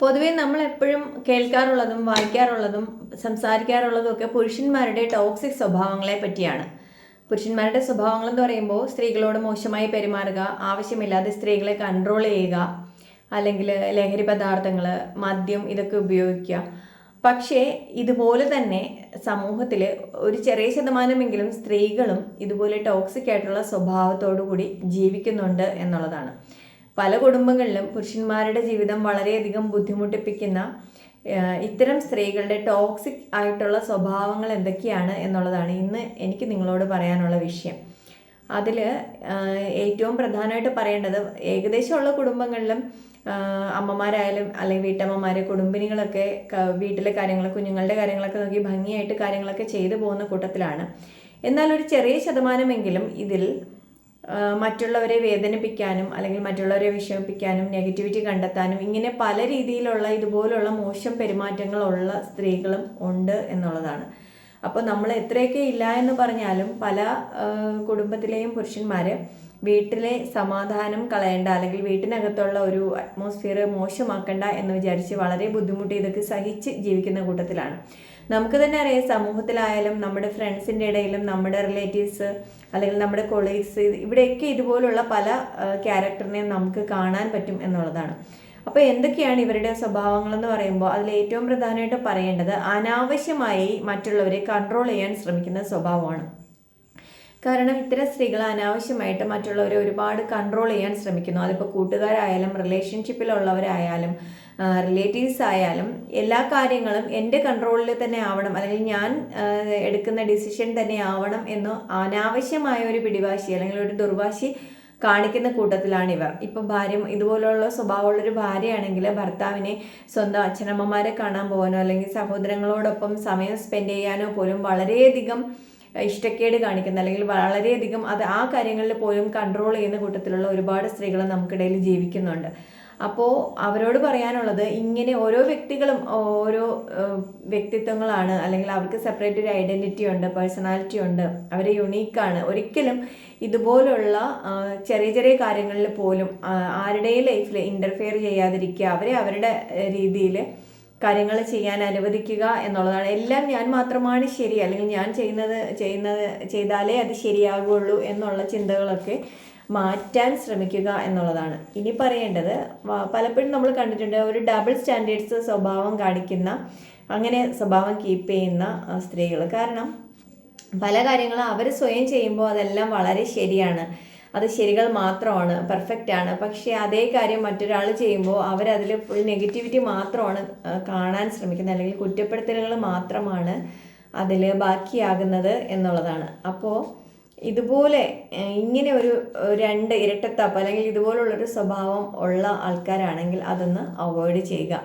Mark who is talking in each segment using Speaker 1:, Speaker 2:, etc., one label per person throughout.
Speaker 1: പൊതുവേ നമ്മൾ എപ്പോഴും കേൾക്കാറുള്ളതും വായിക്കാറുള്ളതും സംസാരിക്കാറുള്ളതും ഒക്കെ പുരുഷന്മാരുടെ ടോക്സിക് സ്വഭാവങ്ങളെ പറ്റിയാണ്. പുരുഷന്മാരുടെ സ്വഭാവങ്ങൾ എന്ന് പറയുമ്പോൾ സ്ത്രീകളോട് മോശമായി പെരുമാറുക ആവശ്യമില്ലാതെ സ്ത്രീകളെ കൺട്രോൾ ചെയ്യുക അല്ലെങ്കിൽ ലഹരി പദാർത്ഥങ്ങൾ മദ്യം ഇതൊക്കെ ഉപയോഗിക്കുക. പക്ഷേ ഇതുപോലെ തന്നെ സമൂഹത്തിൽ ഒരു ചെറിയ ശതമാനമെങ്കിലും സ്ത്രീകളും ഇതുപോലെ ടോക്സിക് ആയിട്ടുള്ള സ്വഭാവത്തോടു കൂടി ജീവിക്കുന്നുണ്ട് എന്നുള്ളതാണ്. പല കുടുംബങ്ങളിലും പുരുഷന്മാരുടെ ജീവിതം വളരെയധികം ബുദ്ധിമുട്ടിപ്പിക്കുന്ന ഇത്തരം സ്ത്രീകളുടെ ടോക്സിക് ആയിട്ടുള്ള സ്വഭാവങ്ങൾ എന്തൊക്കെയാണ് എന്നുള്ളതാണ് ഇന്ന് എനിക്ക് നിങ്ങളോട് പറയാനുള്ള വിഷയം. അതിൽ ഏറ്റവും പ്രധാനമായിട്ട് പറയേണ്ടത് ഏകദേശമുള്ള കുടുംബങ്ങളിലും അമ്മമാരായാലും അല്ലെങ്കിൽ വീട്ടമ്മമാർ കുടുംബിനികളൊക്കെ വീട്ടിലെ കാര്യങ്ങൾ കുഞ്ഞുങ്ങളുടെ കാര്യങ്ങളൊക്കെ നോക്കി ഭംഗിയായിട്ട് കാര്യങ്ങളൊക്കെ ചെയ്തു പോകുന്ന കൂട്ടത്തിലാണ്. എന്നാൽ ഒരു ചെറിയ ശതമാനമെങ്കിലും ഇതിൽ മറ്റുള്ളവരെ വേദനിപ്പിക്കാനും അല്ലെങ്കിൽ മറ്റുള്ളവരെ വിഷമിപ്പിക്കാനും നെഗറ്റിവിറ്റി കണ്ടെത്താനും ഇങ്ങനെ പല രീതിയിലുള്ള ഇതുപോലുള്ള മോശം പെരുമാറ്റങ്ങളുള്ള സ്ത്രീകളും ഉണ്ട് എന്നുള്ളതാണ്. അപ്പോൾ നമ്മൾ എത്രയൊക്കെ ഇല്ല എന്ന് പറഞ്ഞാലും പല കുടുംബത്തിലെയും പുരുഷന്മാർ വീട്ടിലെ സമാധാനം കളയേണ്ട അല്ലെങ്കിൽ വീട്ടിനകത്തുള്ള ഒരു അറ്റ്മോസ്ഫിയർ മോശമാക്കണ്ട എന്ന് വിചാരിച്ച് വളരെ ബുദ്ധിമുട്ടി ഇതൊക്കെ സഹിച്ച് ജീവിക്കുന്ന കൂട്ടത്തിലാണ്. നമുക്ക് തന്നെ അറിയാം സമൂഹത്തിലായാലും നമ്മുടെ ഫ്രണ്ട്സിന്റെ ഇടയിലും നമ്മുടെ റിലേറ്റീവ്സ് അല്ലെങ്കിൽ നമ്മുടെ കൊളീഗ്സ് ഇവിടെയൊക്കെ ഇതുപോലുള്ള പല ക്യാരക്ടറിനെയും നമുക്ക് കാണാൻ പറ്റും എന്നുള്ളതാണ്. അപ്പോൾ എന്തൊക്കെയാണ് ഇവരുടെ സ്വഭാവങ്ങൾ എന്ന് പറയുമ്പോൾ അതിൽ ഏറ്റവും പ്രധാനമായിട്ട് പറയേണ്ടത് അനാവശ്യമായി മറ്റുള്ളവരെ കൺട്രോൾ ചെയ്യാൻ ശ്രമിക്കുന്ന സ്വഭാവമാണ്. കാരണം ഇത്തരം സ്ത്രീകൾ അനാവശ്യമായിട്ട് മറ്റുള്ളവരെ ഒരുപാട് കൺട്രോൾ ചെയ്യാൻ ശ്രമിക്കുന്നു. അതിപ്പോൾ കൂട്ടുകാരായാലും റിലേഷൻഷിപ്പിലുള്ളവരായാലും റിലേറ്റീവ്സ് ആയാലും എല്ലാ കാര്യങ്ങളും എന്റെ കൺട്രോളിൽ തന്നെ ആവണം. അല്ലെങ്കിൽ ഞാൻ എടുക്കുന്ന ഡിസിഷൻ തന്നെ ആവണം എന്ന് അനാവശ്യമായ ഒരു പിടിവാശി അല്ലെങ്കിൽ ഒരു ദുർവാശി കാണിക്കുന്ന കൂട്ടത്തിലാണ് ഇവർ ഇപ്പം ഭാര്യ ഇതുപോലുള്ള സ്വഭാവമുള്ളൊരു ഭാര്യയാണെങ്കിൽ ഭർത്താവിനെ സ്വന്തം അച്ഛനമ്മമാരെ കാണാൻ പോകാനോ അല്ലെങ്കിൽ സഹോദരങ്ങളോടൊപ്പം സമയം സ്പെൻഡ് ചെയ്യാനോ പോലും വളരെയധികം ഇഷ്ടക്കേട് കാണിക്കുന്ന അല്ലെങ്കിൽ വളരെയധികം അത് ആ കാര്യങ്ങളിൽ പോലും കൺട്രോൾ ചെയ്യുന്ന കൂട്ടത്തിലുള്ള ഒരുപാട് സ്ത്രീകൾ നമുക്കിടയിൽ ജീവിക്കുന്നുണ്ട്. അപ്പോൾ അവരോട് പറയാനുള്ളത് ഇങ്ങനെ ഓരോ വ്യക്തികളും ഓരോ വ്യക്തിത്വങ്ങളാണ് അല്ലെങ്കിൽ അവർക്ക് സെപ്പറേറ്റ് ഒരു ഐഡന്റിറ്റി ഉണ്ട് പേഴ്സണാലിറ്റി ഉണ്ട് അവർ യുണീക്കാണ് ഒരിക്കലും ഇതുപോലുള്ള ചെറിയ ചെറിയ കാര്യങ്ങളിൽ പോലും ആരുടെയും ലൈഫിൽ ഇന്റർഫിയർ ചെയ്യാതിരിക്കുക അവരെ അവരുടെ രീതിയിൽ കാര്യങ്ങൾ ചെയ്യാൻ അനുവദിക്കുക എന്നുള്ളതാണ്. എല്ലാം ഞാൻ മാത്രമാണ് ശരി അല്ലെങ്കിൽ ഞാൻ ചെയ്യുന്നത് ചെയ്യുന്നത് ചെയ്താലേ അത് ശരിയാകുള്ളൂ എന്നുള്ള ചിന്തകളൊക്കെ മാറ്റാൻ ശ്രമിക്കുക എന്നുള്ളതാണ്. ഇനി പറയേണ്ടത് പലപ്പോഴും നമ്മൾ കണ്ടിട്ടുണ്ട് ഒരു ഡബിൾ സ്റ്റാൻഡേർഡ്സ് സ്വഭാവം കാണിക്കുന്ന അങ്ങനെ സ്വഭാവം കീപ്പ് ചെയ്യുന്ന സ്ത്രീകൾ. കാരണം പല കാര്യങ്ങളും അവർ സ്വയം ചെയ്യുമ്പോൾ അതെല്ലാം വളരെ ശരിയാണ്. അത് ശരികൾ മാത്രമാണ് പെർഫെക്റ്റ് ആണ്. പക്ഷേ അതേ കാര്യം മറ്റൊരാൾ ചെയ്യുമ്പോൾ അവരതിൽ ഫുൾ നെഗറ്റിവിറ്റി മാത്രമാണ് കാണാൻ ശ്രമിക്കുന്നത്. അല്ലെങ്കിൽ കുറ്റപ്പെടുത്തലുകൾ മാത്രമാണ് അതിൽ ബാക്കിയാകുന്നത് എന്നുള്ളതാണ്. അപ്പോൾ ഇതുപോലെ ഇങ്ങനെ ഒരു രണ്ട് ഇരട്ടത്താപ്പ് അല്ലെങ്കിൽ ഇതുപോലുള്ളൊരു സ്വഭാവം ഉള്ള ആൾക്കാരാണെങ്കിൽ അതൊന്ന് അവോയ്ഡ് ചെയ്യുക.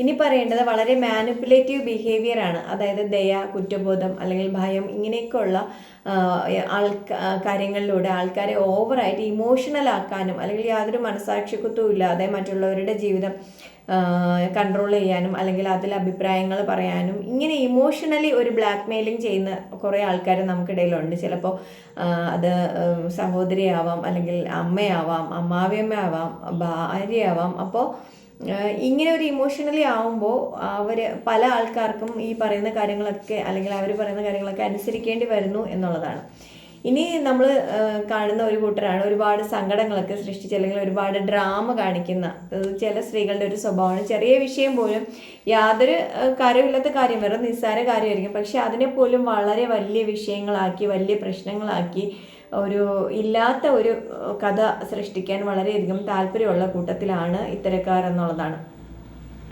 Speaker 1: ഇനി പറയേണ്ടത് വളരെ മാനിപ്പുലേറ്റീവ് ബിഹേവിയർ ആണ്. അതായത് ദയ കുറ്റബോധം അല്ലെങ്കിൽ ഭയം ഇങ്ങനെയൊക്കെയുള്ള ആൾക്കാ കാര്യങ്ങളിലൂടെ ആൾക്കാരെ ഓവറായിട്ട് ഇമോഷണൽ ആക്കാനും അല്ലെങ്കിൽ യാതൊരു മനസാക്ഷിക്കുത്തും ഇല്ലാതെ മറ്റുള്ളവരുടെ ജീവിതം കൺട്രോൾ ചെയ്യാനും അല്ലെങ്കിൽ അതിൽ അഭിപ്രായങ്ങൾ പറയാനും ഇങ്ങനെ ഇമോഷണലി ഒരു ബ്ലാക്ക് മെയിലിംഗ് ചെയ്യുന്ന കുറേ ആൾക്കാർ നമുക്കിടയിലുണ്ട് ചിലപ്പോൾ അത് സഹോദരിയാവാം അല്ലെങ്കിൽ അമ്മയാവാം അമ്മാവിയമ്മയാവാം ഭാര്യയാവാം. അപ്പോൾ ഇങ്ങനെ ഒരു ഇമോഷണലി ആവുമ്പോൾ അവർ പല ആൾക്കാർക്കും ഈ പറയുന്ന കാര്യങ്ങളൊക്കെ അല്ലെങ്കിൽ അവർ പറയുന്ന കാര്യങ്ങളൊക്കെ അനുസരിക്കേണ്ടി വരുന്നു എന്നുള്ളതാണ്. ഇനി നമ്മൾ കാണുന്ന ഒരു കൂട്ടരാണ്. ഒരുപാട് സങ്കടങ്ങളൊക്കെ സൃഷ്ടിച്ച് അല്ലെങ്കിൽ ഒരുപാട് ഡ്രാമ കാണിക്കുന്ന ചില സ്ത്രീകളുടെ ഒരു സ്വഭാവമാണ്. ചെറിയ വിഷയം പോലും യാതൊരു കാര്യമില്ലാത്ത കാര്യം വെറും നിസ്സാര കാര്യമായിരിക്കും. പക്ഷെ അതിനെ പോലും വളരെ വലിയ വിഷയങ്ങളാക്കി വലിയ പ്രശ്നങ്ങളാക്കി ഒരു ഇല്ലാത്ത ഒരു കഥ സൃഷ്ടിക്കാൻ വളരെയധികം താല്പര്യമുള്ള കൂട്ടത്തിലാണ് ഇത്തരക്കാർ എന്നുള്ളതാണ്.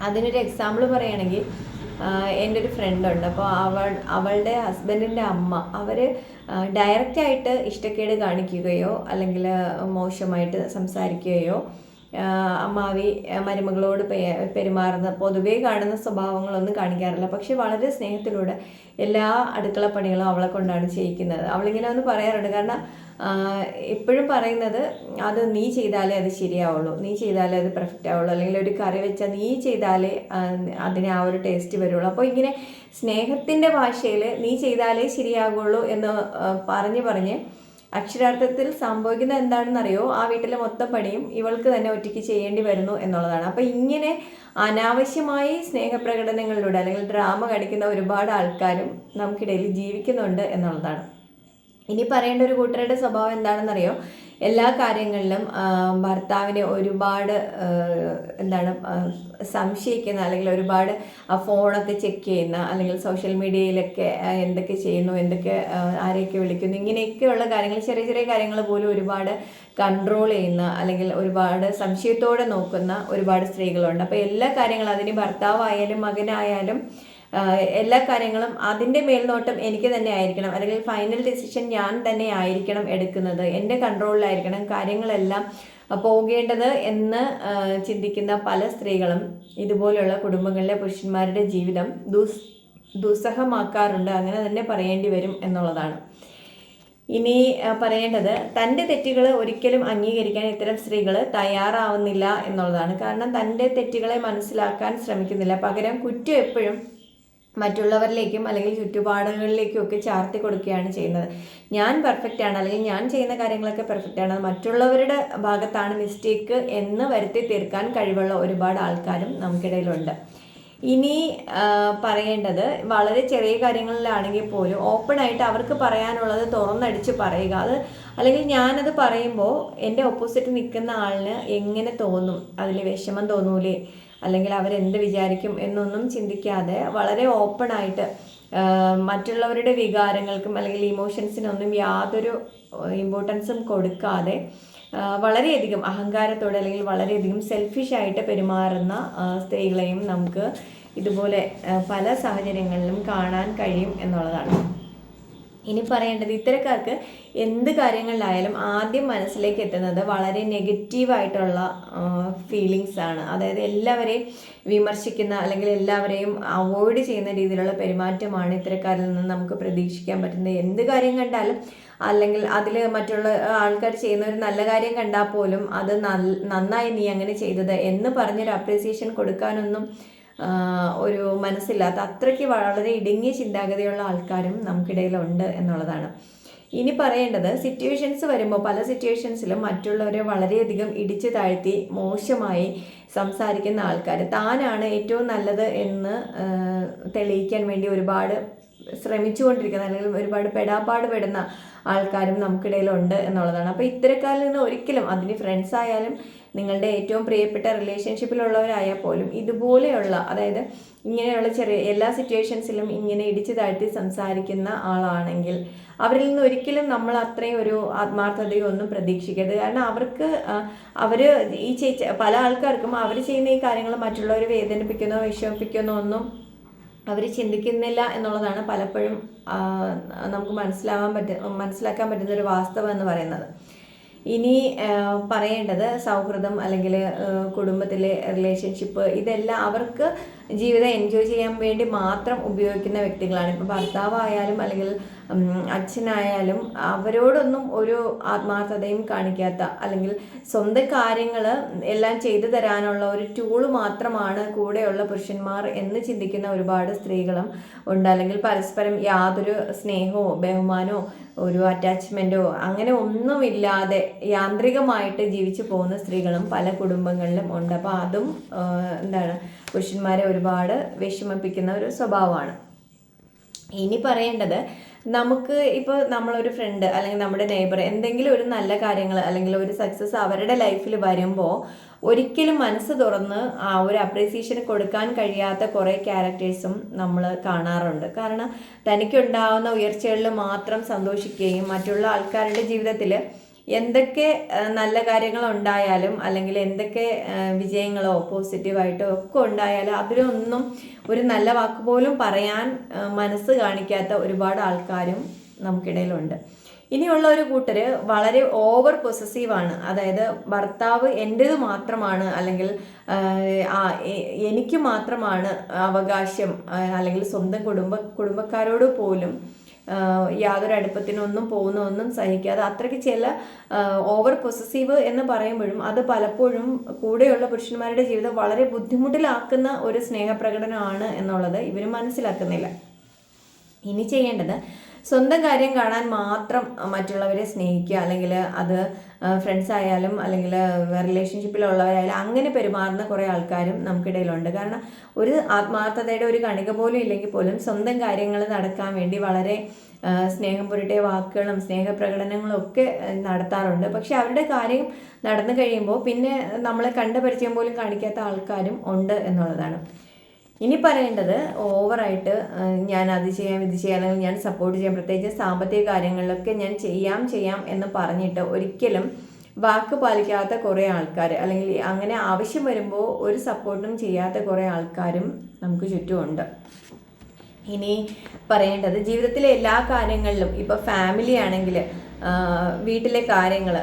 Speaker 1: അതിനൊരു എക്സാമ്പിൾ പറയുകയാണെങ്കിൽ എന്റെ ഒരു ഫ്രണ്ട് ഉണ്ട്. അപ്പോൾ അവൾ അവളുടെ ഹസ്ബൻഡിന്റെ അമ്മ അവർ ഡയറക്റ്റായിട്ട് ഇഷ്ടക്കേട് കാണിക്കുകയോ അല്ലെങ്കിൽ മോശമായിട്ട് സംസാരിക്കുകയോ അമ്മാവി മരുമകളോട് പെരുമാറുന്ന പൊതുവേ കാണുന്ന സ്വഭാവങ്ങളൊന്നും കാണിക്കാറില്ല. പക്ഷെ വളരെ സ്നേഹത്തിലൂടെ എല്ലാ അടുക്കള പണികളും അവളെ കൊണ്ടാണ് ചെയ്യിക്കുന്നത്. അവളിങ്ങനെ ഒന്ന് പറയാറുണ്ട്. കാരണം എപ്പോഴും പറയുന്നത് അത് നീ ചെയ്താലേ അത് ശരിയാവുള്ളൂ. നീ ചെയ്താലേ അത് പെർഫെക്റ്റ് ആവുള്ളൂ. അല്ലെങ്കിൽ ഒരു കറി വെച്ചാൽ നീ ചെയ്താലേ അതിന് ആ ഒരു ടേസ്റ്റ് വരുള്ളൂ. അപ്പോൾ ഇങ്ങനെ സ്നേഹത്തിന്റെ ഭാഷയിൽ നീ ചെയ്താലേ ശരിയാകുള്ളൂ എന്ന് പറഞ്ഞ് പറഞ്ഞ് അക്ഷരാർത്ഥത്തിൽ സംഭവിക്കുന്നത് എന്താണെന്നറിയോ? ആ വീട്ടിലെ മൊത്തം പണിയും ഇവൾക്ക് തന്നെ ഒറ്റയ്ക്ക് ചെയ്യേണ്ടി വരുന്നു എന്നുള്ളതാണ്. അപ്പോൾ ഇങ്ങനെ അനാവശ്യമായി സ്നേഹപ്രകടനങ്ങളിലൂടെ അല്ലെങ്കിൽ ഡ്രാമ കടിക്കുന്ന ഒരുപാട് ആൾക്കാരും നമുക്കിടയിൽ ജീവിക്കുന്നുണ്ട് എന്നുള്ളതാണ്. ഇനി പറയേണ്ട ഒരു കൂട്ടരുടെ സ്വഭാവം എന്താണെന്നറിയോ? എല്ലാ കാര്യങ്ങളിലും ഭർത്താവിനെ ഒരുപാട് എന്താണ് സംശയിക്കുന്ന അല്ലെങ്കിൽ ഒരുപാട് ഫോണൊക്കെ ചെക്ക് ചെയ്യുന്ന അല്ലെങ്കിൽ സോഷ്യൽ മീഡിയയിലൊക്കെ എന്തൊക്കെ ചെയ്യുന്നു എന്തൊക്കെ ആരെയൊക്കെ വിളിക്കുന്നു ഇങ്ങനെയൊക്കെയുള്ള കാര്യങ്ങൾ ചെറിയ ചെറിയ കാര്യങ്ങൾ പോലും ഒരുപാട് കൺട്രോൾ ചെയ്യുന്ന അല്ലെങ്കിൽ ഒരുപാട് സംശയത്തോടെ നോക്കുന്ന ഒരുപാട് സ്ത്രീകളുണ്ട്. അപ്പോൾ എല്ലാ കാര്യങ്ങളും അതിന് ഭർത്താവായാലും മകനായാലും എല്ലാ കാര്യങ്ങളും അതിന്റെ മേൽനോട്ടം എനിക്ക് തന്നെ ആയിരിക്കണം. അല്ലെങ്കിൽ ഫൈനൽ ഡിസിഷൻ ഞാൻ തന്നെ ആയിരിക്കണം എടുക്കുന്നത്. എന്റെ കൺട്രോളിലായിരിക്കണം കാര്യങ്ങളെല്ലാം പോകേണ്ടത് എന്ന് ചിന്തിക്കുന്ന പല സ്ത്രീകളും ഇതുപോലെയുള്ള കുടുംബങ്ങളിലെ പുരുഷന്മാരുടെ ജീവിതം ദുസ് ദുസ്സഹമാക്കാറുണ്ട്. അങ്ങനെ തന്നെ പറയേണ്ടി വരും എന്നുള്ളതാണ്. ഇനി പറയേണ്ടത് തന്റെ തെറ്റുകൾ ഒരിക്കലും അംഗീകരിക്കാൻ ഇത്തരം സ്ത്രീകൾ തയ്യാറാവുന്നില്ല എന്നുള്ളതാണ്. കാരണം തന്റെ തെറ്റുകളെ മനസ്സിലാക്കാൻ ശ്രമിക്കുന്നില്ല. പകരം കുറ്റം എപ്പോഴും മറ്റുള്ളവരിലേക്കും അല്ലെങ്കിൽ ചുറ്റുപാടുകളിലേക്കും ഒക്കെ ചാർത്തി കൊടുക്കുകയാണ് ചെയ്യുന്നത്. ഞാൻ പെർഫെക്റ്റ് ആണ് അല്ലെങ്കിൽ ഞാൻ ചെയ്യുന്ന കാര്യങ്ങളൊക്കെ പെർഫെക്റ്റ് ആണ്. മറ്റുള്ളവരുടെ ഭാഗത്താണ് മിസ്റ്റേക്ക് എന്ന് വരുത്തി തീർക്കാൻ കഴിവുള്ള ഒരുപാട് ആൾക്കാരും നമുക്കിടയിലുണ്ട്. ഇനി പറയേണ്ടത് വളരെ ചെറിയ കാര്യങ്ങളിലാണെങ്കിൽ പോലും ഓപ്പൺ ആയിട്ട് അവർക്ക് പറയാനുള്ളത് തുറന്നടിച്ച് പറയുക. അത് അല്ലെങ്കിൽ ഞാനത് പറയുമ്പോൾ എന്റെ ഓപ്പോസിറ്റ് നിൽക്കുന്ന ആളിന് എങ്ങനെ തോന്നും? അതിൽ വിഷമം തോന്നൂലേ? അല്ലെങ്കിൽ അവരെന്ത് വിചാരിക്കും എന്നൊന്നും ചിന്തിക്കാതെ വളരെ ഓപ്പൺ ആയിട്ട് മറ്റുള്ളവരുടെ വികാരങ്ങൾക്കും അല്ലെങ്കിൽ ഇമോഷൻസിനൊന്നും യാതൊരു ഇമ്പോർട്ടൻസും കൊടുക്കാതെ വളരെയധികം അഹങ്കാരത്തോടെ അല്ലെങ്കിൽ വളരെയധികം സെൽഫിഷായിട്ട് പെരുമാറുന്ന സ്ത്രീകളെയും നമുക്ക് ഇതുപോലെ പല സാഹചര്യങ്ങളിലും കാണാൻ കഴിയും എന്നുള്ളതാണ്. ഇനി പറയേണ്ടത് ഇത്തരക്കാർക്ക് എന്ത് കാര്യങ്ങളിലായാലും ആദ്യം മനസ്സിലേക്ക് എത്തുന്നത് വളരെ നെഗറ്റീവായിട്ടുള്ള ഫീലിങ്സ് ആണ്. അതായത് എല്ലാവരെയും വിമർശിക്കുന്ന അല്ലെങ്കിൽ എല്ലാവരെയും അവോയ്ഡ് ചെയ്യുന്ന രീതിയിലുള്ള പെരുമാറ്റമാണ് ഇത്തരക്കാരിൽ നിന്ന് നമുക്ക് പ്രതീക്ഷിക്കാൻ പറ്റുന്നത്. എന്ത് കാര്യം കണ്ടാലും അല്ലെങ്കിൽ അതിൽ മറ്റുള്ള ആൾക്കാർ ചെയ്യുന്ന ഒരു നല്ല കാര്യം കണ്ടാൽ പോലും അത് നന്നായി നീ അങ്ങനെ ചെയ്തത് എന്ന് പറഞ്ഞൊരു അപ്രീസിയേഷൻ കൊടുക്കാനൊന്നും ഒരു മനസ്സില്ലാത്ത അത്രയ്ക്ക് വളരെ ഇടുങ്ങിയ ചിന്താഗതിയുള്ള ആൾക്കാരും നമുക്കിടയിലുണ്ട് എന്നുള്ളതാണ്. ഇനി പറയേണ്ടത് സിറ്റുവേഷൻസ് വരുമ്പോൾ പല സിറ്റുവേഷൻസിലും മറ്റുള്ളവരെ വളരെയധികം ഇടിച്ചു താഴ്ത്തി മോശമായി സംസാരിക്കുന്ന ആൾക്കാർ താനാണ് ഏറ്റവും നല്ലത് എന്ന് തെളിയിക്കാൻ വേണ്ടി ഒരുപാട് ശ്രമിച്ചുകൊണ്ടിരിക്കുന്ന അല്ലെങ്കിൽ ഒരുപാട് പെടാപ്പാട് പെടുന്ന ആൾക്കാരും നമുക്കിടയിലുണ്ട് എന്നുള്ളതാണ്. അപ്പോൾ ഇത്തരക്കാരിൽ നിന്ന് ഒരിക്കലും അതിന് ഫ്രണ്ട്സ് ആയാലും നിങ്ങളുടെ ഏറ്റവും പ്രിയപ്പെട്ട റിലേഷൻഷിപ്പിലുള്ളവരായാൽ പോലും ഇതുപോലെയുള്ള അതായത് ഇങ്ങനെയുള്ള ചെറിയ എല്ലാ സിറ്റുവേഷൻസിലും ഇങ്ങനെ ഇടിച്ചു താഴ്ത്തി സംസാരിക്കുന്ന ആളാണെങ്കിൽ അവരിൽ നിന്ന് ഒരിക്കലും നമ്മൾ അത്രയും ഒരു ആത്മാർത്ഥതയോ ഒന്നും പ്രതീക്ഷിക്കരുത്. കാരണം അവർക്ക് അവർ ഈ ചേച്ചി പല ആൾക്കാർക്കും അവർ ചെയ്യുന്ന ഈ കാര്യങ്ങൾ മറ്റുള്ളവരെ വേദനിപ്പിക്കുന്നോ വിഷമിപ്പിക്കുന്നോ ഒന്നും അവർ ചിന്തിക്കുന്നില്ല എന്നുള്ളതാണ് പലപ്പോഴും നമുക്ക് മനസ്സിലാവാൻ പറ്റ മനസ്സിലാക്കാൻ പറ്റുന്ന ഒരു വാസ്തവം എന്ന് പറയുന്നത്. ഇനി പറയേണ്ടത് സൗഹൃദം അല്ലെങ്കിൽ കുടുംബത്തിലെ റിലേഷൻഷിപ്പ് ഇതെല്ലാം അവർക്ക് ജീവിതം എൻജോയ് ചെയ്യാൻ വേണ്ടി മാത്രം ഉപയോഗിക്കുന്ന വ്യക്തികളാണ്. ഇപ്പോൾ ഭർത്താവായാലും അല്ലെങ്കിൽ അച്ഛനായാലും അവരോടൊന്നും ഒരു ആത്മാർത്ഥതയും കാണിക്കാത്ത അല്ലെങ്കിൽ സ്വന്തം കാര്യങ്ങൾ എല്ലാം ചെയ്തു തരാനുള്ള ഒരു ടൂൾ മാത്രമാണ് കൂടെയുള്ള പുരുഷന്മാർ എന്ന് ചിന്തിക്കുന്ന ഒരുപാട് സ്ത്രീകളും ഉണ്ട്. അല്ലെങ്കിൽ പരസ്പരം യാതൊരു സ്നേഹമോ ബഹുമാനമോ ഒരു അറ്റാച്ച്മെന്റോ അങ്ങനെ ഒന്നുമില്ലാതെ യാന്ത്രികമായിട്ട് ജീവിച്ചു പോകുന്ന സ്ത്രീകളും പല കുടുംബങ്ങളിലും ഉണ്ട്. അപ്പോൾ അതും എന്താണ് പുരുഷന്മാരെ ഒരുപാട് വിഷമിപ്പിക്കുന്ന ഒരു സ്വഭാവമാണ്. ഇനി പറയേണ്ടത് നമുക്ക് ഇപ്പോൾ നമ്മളൊരു ഫ്രണ്ട് അല്ലെങ്കിൽ നമ്മുടെ നെയ്ബർ എന്തെങ്കിലും ഒരു നല്ല കാര്യങ്ങൾ അല്ലെങ്കിൽ ഒരു സക്സസ് അവരുടെ ലൈഫിൽ വരുമ്പോൾ ഒരിക്കലും മനസ്സ് തുറന്ന് ആ ഒരു അപ്രീസിയേഷൻ കൊടുക്കാൻ കഴിയാത്ത കുറേ ക്യാരക്ടേഴ്സും നമ്മൾ കാണാറുണ്ട്. കാരണം തനിക്കുണ്ടാവുന്ന ഉയർച്ചകളിൽ മാത്രം സന്തോഷിക്കുകയും മറ്റുള്ള ആൾക്കാരുടെ ജീവിതത്തിൽ എന്തൊക്കെ നല്ല കാര്യങ്ങൾ ഉണ്ടായാലും അല്ലെങ്കിൽ എന്തൊക്കെ വിജയങ്ങളോ പോസിറ്റീവായിട്ടോ ഒക്കെ ഉണ്ടായാലും അതിലൊന്നും ഒരു നല്ല വാക്ക് പോലും പറയാൻ മനസ്സ് കാണിക്കാത്ത ഒരുപാട് ആൾക്കാരും നമുക്കിടയിലുണ്ട്. ഇനിയുള്ള ഒരു കൂട്ടർ വളരെ ഓവർ പൊസസീവാണ് അതായത് ഭർത്താവ് എന്റേത് മാത്രമാണ് അല്ലെങ്കിൽ എനിക്ക് മാത്രമാണ് അവകാശം അല്ലെങ്കിൽ സ്വന്തം കുടുംബ കുടുംബക്കാരോട് പോലും യാതൊരു അടുപ്പത്തിനൊന്നും പോകുന്നതൊന്നും സഹിക്കാതെ അത്രയ്ക്ക് ചില ഓവർ പൊസസീവ് എന്ന് പറയുമ്പോഴും അത് പലപ്പോഴും കൂടെയുള്ള പുരുഷന്മാരുടെ ജീവിതം വളരെ ബുദ്ധിമുട്ടിലാക്കുന്ന ഒരു സ്നേഹപ്രകടനമാണ് എന്നുള്ളത് ഇവർ മനസ്സിലാക്കുന്നില്ല. ഇനി ചെയ്യേണ്ടത് സ്വന്തം കാര്യം കാണാൻ മാത്രം മറ്റുള്ളവരെ സ്നേഹിക്കുക അല്ലെങ്കിൽ അത് ഫ്രണ്ട്സ് ആയാലും അല്ലെങ്കിൽ റിലേഷൻഷിപ്പിലുള്ളവരായാലും അങ്ങനെ പെരുമാറുന്ന കുറേ ആൾക്കാരും നമുക്കിടയിലുണ്ട്. കാരണം ഒരു ആത്മാർത്ഥതയുടെ ഒരു കണിക പോലും ഇല്ലെങ്കിൽ പോലും സ്വന്തം കാര്യങ്ങൾ നടക്കാൻ വേണ്ടി വളരെ സ്നേഹം പുരട്ടിയ വാക്കുകളും സ്നേഹപ്രകടനങ്ങളും ഒക്കെ നടത്താറുണ്ട്. പക്ഷെ അവരുടെ കാര്യം നടന്നു കഴിയുമ്പോൾ പിന്നെ നമ്മളെ കണ്ട പരിചയം പോലും കാണിക്കാത്ത ആൾക്കാരും ഉണ്ട് എന്നുള്ളതാണ്. ഇനി പറയേണ്ടത് ഓവറായിട്ട് ഞാൻ അത് ചെയ്യാം ഇത് ചെയ്യാം അല്ലെങ്കിൽ ഞാൻ സപ്പോർട്ട് ചെയ്യാം. പ്രത്യേകിച്ച് സാമ്പത്തിക കാര്യങ്ങളിലൊക്കെ ഞാൻ ചെയ്യാം ചെയ്യാം എന്ന് പറഞ്ഞിട്ട് ഒരിക്കലും വാക്ക് പാലിക്കാത്ത കുറേ ആൾക്കാർ അല്ലെങ്കിൽ അങ്ങനെ ആവശ്യം വരുമ്പോൾ ഒരു സപ്പോർട്ടും ചെയ്യാത്ത കുറേ ആൾക്കാരും നമുക്ക് ചുറ്റുമുണ്ട്. ഇനി പറയേണ്ടത് ജീവിതത്തിലെ എല്ലാ കാര്യങ്ങളിലും ഇപ്പോൾ ഫാമിലി ആണെങ്കിൽ വീട്ടിലെ കാര്യങ്ങൾ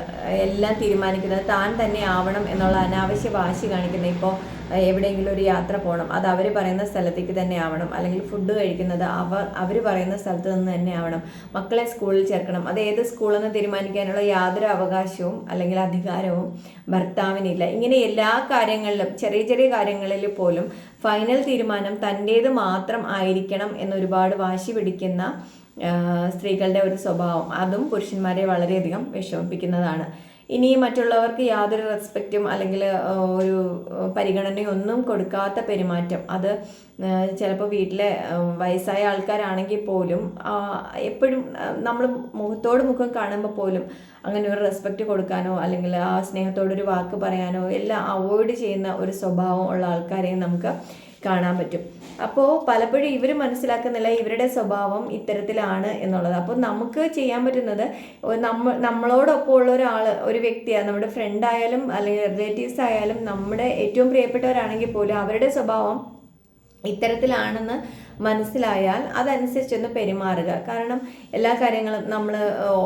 Speaker 1: എല്ലാം തീരുമാനിക്കുന്നത് താൻ തന്നെ ആവണം എന്നുള്ള അനാവശ്യ വാശി കാണിക്കുന്നത് ഇപ്പോൾ എവിടെയെങ്കിലും ഒരു യാത്ര പോകണം അത് അവർ പറയുന്ന സ്ഥലത്തേക്ക് തന്നെ ആവണം. അല്ലെങ്കിൽ ഫുഡ് കഴിക്കുന്നത് അവർ അവർ പറയുന്ന സ്ഥലത്ത് നിന്ന് തന്നെ ആവണം. മക്കളെ സ്കൂളിൽ ചേർക്കണം. അത് ഏത് സ്കൂളെന്ന് തീരുമാനിക്കാനുള്ള യാതൊരു അവകാശവും അല്ലെങ്കിൽ അധികാരവും ഭർത്താവിനില്ല. ഇങ്ങനെ എല്ലാ കാര്യങ്ങളിലും ചെറിയ ചെറിയ കാര്യങ്ങളിൽ പോലും ഫൈനൽ തീരുമാനം തന്റേത് മാത്രം ആയിരിക്കണം എന്നൊരുപാട് വാശി പിടിക്കുന്ന സ്ത്രീകളുടെ ഒരു സ്വഭാവം. അതും പുരുഷന്മാരെ വളരെയധികം വിഷമിപ്പിക്കുന്നതാണ്. ഇനി മറ്റുള്ളവർക്ക് യാതൊരു റെസ്പെക്റ്റും അല്ലെങ്കിൽ ഒരു പരിഗണനയൊന്നും കൊടുക്കാത്ത പെരുമാറ്റം. അത് ചിലപ്പോൾ വീട്ടിലെ വയസ്സായ ആൾക്കാരാണെങ്കിൽ പോലും എപ്പോഴും നമ്മൾ മുഖത്തോട് മുഖം കാണുമ്പോൾ പോലും അങ്ങനെ ഒരു റെസ്പെക്റ്റ് കൊടുക്കാനോ അല്ലെങ്കിൽ ആ സ്നേഹത്തോടൊരു വാക്ക് പറയാനോ എല്ലാം അവോയ്ഡ് ചെയ്യുന്ന ഒരു സ്വഭാവം ഉള്ള ആൾക്കാരെയും നമുക്ക് കാണാൻ പറ്റും. അപ്പോൾ പലപ്പോഴും ഇവർ മനസ്സിലാക്കുന്നില്ല ഇവരുടെ സ്വഭാവം ഇത്തരത്തിലാണ് എന്നുള്ളത്. അപ്പോൾ നമുക്ക് ചെയ്യാൻ പറ്റുന്നത് നമ്മ നമ്മളോടൊപ്പം ഉള്ള ഒരാൾ ഒരു വ്യക്തിയാണ് നമ്മുടെ ഫ്രണ്ട് ആയാലും അല്ലെങ്കിൽ റിലേറ്റീവ്സ് ആയാലും നമ്മുടെ ഏറ്റവും പ്രിയപ്പെട്ടവരാണെങ്കിൽ പോലും അവരുടെ സ്വഭാവം ഇത്തരത്തിലാണെന്ന് മനസ്സിലായാൽ അതനുസരിച്ചൊന്ന് പെരുമാറുക. കാരണം എല്ലാ കാര്യങ്ങളും നമ്മൾ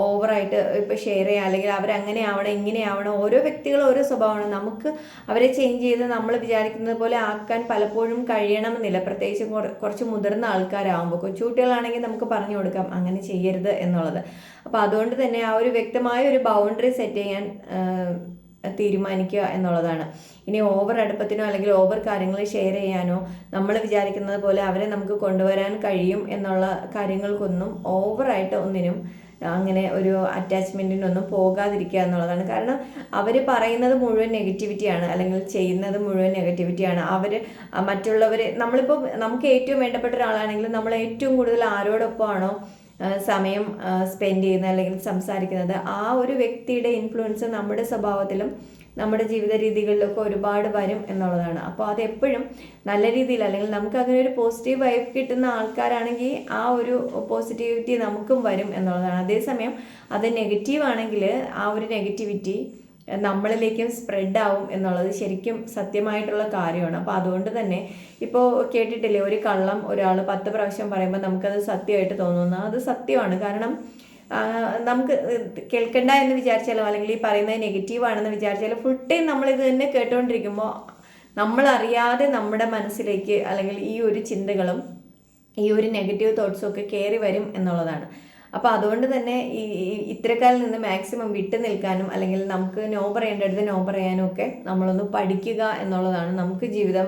Speaker 1: ഓവറായിട്ട് ഇപ്പോൾ ഷെയർ ചെയ്യുക അല്ലെങ്കിൽ അവരങ്ങനെ ആവണം ഇങ്ങനെ ആവണം ഓരോ വ്യക്തികളും ഓരോ സ്വഭാവമാണ്. നമുക്ക് അവരെ ചേഞ്ച് ചെയ്ത് നമ്മൾ വിചാരിക്കുന്നത് പോലെ ആക്കാൻ പലപ്പോഴും കഴിയണമെന്നില്ല. പ്രത്യേകിച്ച് കുറച്ച് മുതിർന്ന ആൾക്കാരാകുമ്പോൾ കൊച്ചുകുട്ടികളാണെങ്കിൽ നമുക്ക് പറഞ്ഞു കൊടുക്കാം അങ്ങനെ ചെയ്യരുത് എന്നുള്ളത്. അപ്പോൾ അതുകൊണ്ട് തന്നെ ആ ഒരു വ്യക്തമായ ഒരു ബൗണ്ടറി സെറ്റ് ചെയ്യാൻ തീരുമാനിക്കുക എന്നുള്ളതാണ്. ഇനി ഓവർ അടുപ്പത്തിനോ അല്ലെങ്കിൽ ഓവർ കാര്യങ്ങൾ ഷെയർ ചെയ്യാനോ നമ്മൾ വിചാരിക്കുന്നത് പോലെ അവരെ നമുക്ക് കൊണ്ടുവരാൻ കഴിയും എന്നുള്ള കാര്യങ്ങൾക്കൊന്നും ഓവറായിട്ട് ഒന്നിനും അങ്ങനെ ഒരു അറ്റാച്ച്മെന്റിനൊന്നും പോകാതിരിക്കുക എന്നുള്ളതാണ്. കാരണം അവർ പറയുന്നത് മുഴുവൻ നെഗറ്റിവിറ്റിയാണ് അല്ലെങ്കിൽ ചെയ്യുന്നത് മുഴുവൻ നെഗറ്റിവിറ്റിയാണ് അവർ മറ്റുള്ളവർ നമ്മളിപ്പോൾ നമുക്ക് ഏറ്റവും വേണ്ടപ്പെട്ട ഒരാളാണെങ്കിൽ നമ്മൾ ഏറ്റവും കൂടുതൽ ആരോടൊപ്പമാണോ സമയം സ്പെൻഡ് ചെയ്യുന്നത് അല്ലെങ്കിൽ സംസാരിക്കുന്നത് ആ ഒരു വ്യക്തിയുടെ ഇൻഫ്ലുവൻസ് നമ്മുടെ സ്വഭാവത്തിലും നമ്മുടെ ജീവിത രീതികളിലൊക്കെ ഒരുപാട് വരും എന്നുള്ളതാണ്. അപ്പോൾ അതെപ്പോഴും നല്ല രീതിയിൽ അല്ലെങ്കിൽ നമുക്ക് അങ്ങനെ ഒരു പോസിറ്റീവ് വൈബ് കിട്ടുന്ന ആൾക്കാരാണെങ്കിൽ ആ ഒരു പോസിറ്റിവിറ്റി നമുക്കും വരും എന്നുള്ളതാണ്. അതേസമയം അത് നെഗറ്റീവ് ആണെങ്കിൽ ആ ഒരു നെഗറ്റിവിറ്റി നമ്മളിലേക്കും സ്പ്രെഡ് ആവും എന്നുള്ളത് ശരിക്കും സത്യമായിട്ടുള്ള കാര്യമാണ്. അപ്പോൾ അതുകൊണ്ട് തന്നെ ഇപ്പോൾ കേട്ടിട്ടില്ലേ ഒരു കള്ളം ഒരാൾ പത്ത് പ്രാവശ്യം പറയുമ്പോൾ നമുക്കത് സത്യമായിട്ട് തോന്നുന്നു. അത് സത്യമാണ്. കാരണം നമുക്ക് കേൾക്കണ്ട എന്ന് വിചാരിച്ചാലും അല്ലെങ്കിൽ ഈ പറയുന്നത് നെഗറ്റീവ് ആണെന്ന് വിചാരിച്ചാലും ഫുൾ ടൈം നമ്മളിത് തന്നെ കേട്ടുകൊണ്ടിരിക്കുമ്പോൾ നമ്മളറിയാതെ നമ്മുടെ മനസ്സിലേക്ക് അല്ലെങ്കിൽ ഈ ഒരു ചിന്തകളും ഈ ഒരു നെഗറ്റീവ് തോട്ട്സും ഒക്കെ കയറി വരും എന്നുള്ളതാണ്. അപ്പോൾ അതുകൊണ്ട് തന്നെ ഈ ഇത്തരക്കാരിൽ നിന്ന് മാക്സിമം വിട്ടു നിൽക്കാനും അല്ലെങ്കിൽ നമുക്ക് നോ പറയേണ്ടടുത്ത് നോ പറയാനും ഒക്കെ നമ്മളൊന്ന് പഠിക്കുക എന്നുള്ളതാണ് നമുക്ക് ജീവിതം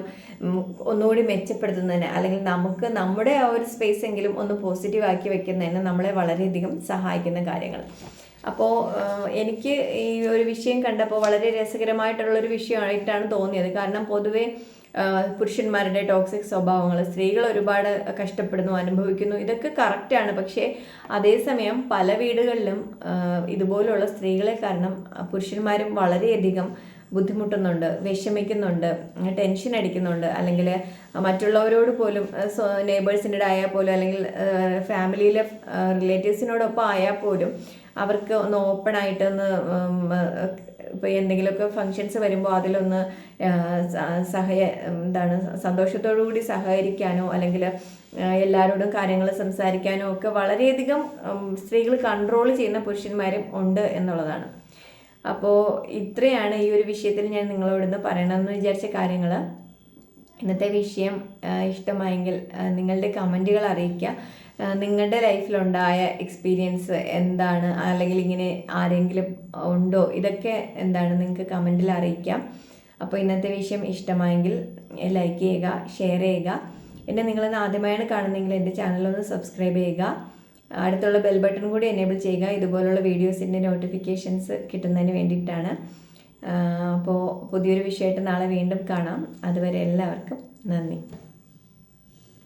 Speaker 1: ഒന്നുകൂടി മെച്ചപ്പെടുത്തുന്നതിന് അല്ലെങ്കിൽ നമുക്ക് നമ്മുടെ ആ ഒരു സ്പേസ് എങ്കിലും ഒന്ന് പോസിറ്റീവ് ആക്കി വെക്കുന്നതിന് നമ്മളെ വളരെയധികം സഹായിക്കുന്ന കാര്യങ്ങൾ. അപ്പോൾ എനിക്ക് ഈ ഒരു വിഷയം കണ്ടപ്പോൾ വളരെ രസകരമായിട്ടുള്ളൊരു വിഷയമായിട്ടാണ് തോന്നിയത്. കാരണം പൊതുവേ പുരുഷന്മാരുടെ ടോക്സിക് സ്വഭാവങ്ങൾ സ്ത്രീകൾ ഒരുപാട് കഷ്ടപ്പെടുന്നു അനുഭവിക്കുന്നു. ഇതൊക്കെ കറക്റ്റാണ് പക്ഷേ അതേസമയം പല വീടുകളിലും ഇതുപോലുള്ള സ്ത്രീകളെ കാരണം പുരുഷന്മാരും വളരെയധികം ബുദ്ധിമുട്ടുന്നുണ്ട് വിഷമിക്കുന്നുണ്ട് ടെൻഷൻ അടിക്കുന്നുണ്ട്. അല്ലെങ്കിൽ മറ്റുള്ളവരോട് പോലും നെയ്ബേഴ്സിന്റെ ആയാൽ പോലും അല്ലെങ്കിൽ ഫാമിലിയിലെ റിലേറ്റീവ്സിനോടൊപ്പം ആയാൽ പോലും അവർക്ക് ഒന്ന് ഒന്ന് ഇപ്പോൾ എന്തെങ്കിലുമൊക്കെ ഫങ്ഷൻസ് വരുമ്പോൾ അതിലൊന്ന് സഹയ എന്താണ് സന്തോഷത്തോടു കൂടി സഹകരിക്കാനോ അല്ലെങ്കിൽ എല്ലാവരോടും കാര്യങ്ങൾ സംസാരിക്കാനോ ഒക്കെ വളരെയധികം സ്ത്രീകൾ കൺട്രോൾ ചെയ്യുന്ന പുരുഷന്മാരും ഉണ്ട് എന്നുള്ളതാണ്. അപ്പോൾ ഇത്രയാണ് ഈ ഒരു വിഷയത്തിൽ ഞാൻ നിങ്ങളോട് ഇന്ന് പറയണമെന്ന് വിചാരിച്ച കാര്യങ്ങൾ ഇന്നത്തെ വിഷയം ഇഷ്ടമായെങ്കിൽ നിങ്ങളുടെ കമന്റുകൾ അറിയിക്കുക. നിങ്ങളുടെ ലൈഫിലുണ്ടായ എക്സ്പീരിയൻസ് എന്താണ്? അല്ലെങ്കിൽ ഇങ്ങനെ ആരെങ്കിലും ഉണ്ടോ? ഇതൊക്കെ എന്താണ്? നിങ്ങൾക്ക് കമന്റിൽ അറിയിക്കാം. അപ്പോൾ ഇന്നത്തെ വിഷയം ഇഷ്ടമായെങ്കിൽ ലൈക്ക് ചെയ്യുക ഷെയർ ചെയ്യുക. എന്നെ നിങ്ങളൊന്ന് ആദ്യമായാണ് കാണുന്നതെങ്കിൽ എന്റെ ചാനലൊന്ന് സബ്സ്ക്രൈബ് ചെയ്യുക. അടുത്തുള്ള ബെൽ ബട്ടൺ കൂടി എനേബിൾ ചെയ്യുക. ഇതുപോലുള്ള വീഡിയോസിന്റെ നോട്ടിഫിക്കേഷൻസ് കിട്ടുന്നതിന് വേണ്ടിയിട്ടാണ്. അപ്പോൾ പുതിയൊരു വിഷയമായിട്ട് നാളെ വീണ്ടും കാണാം. അതുവരെ എല്ലാവർക്കും നന്ദി.